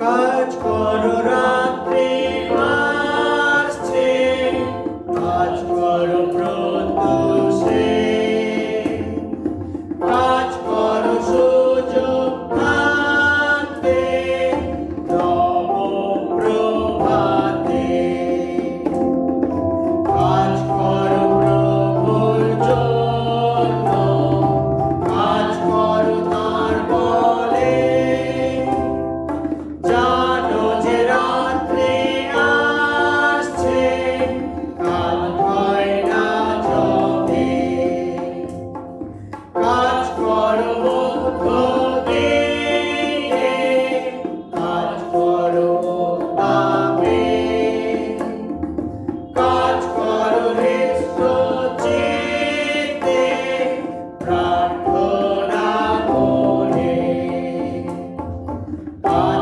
কাজ করো কাজ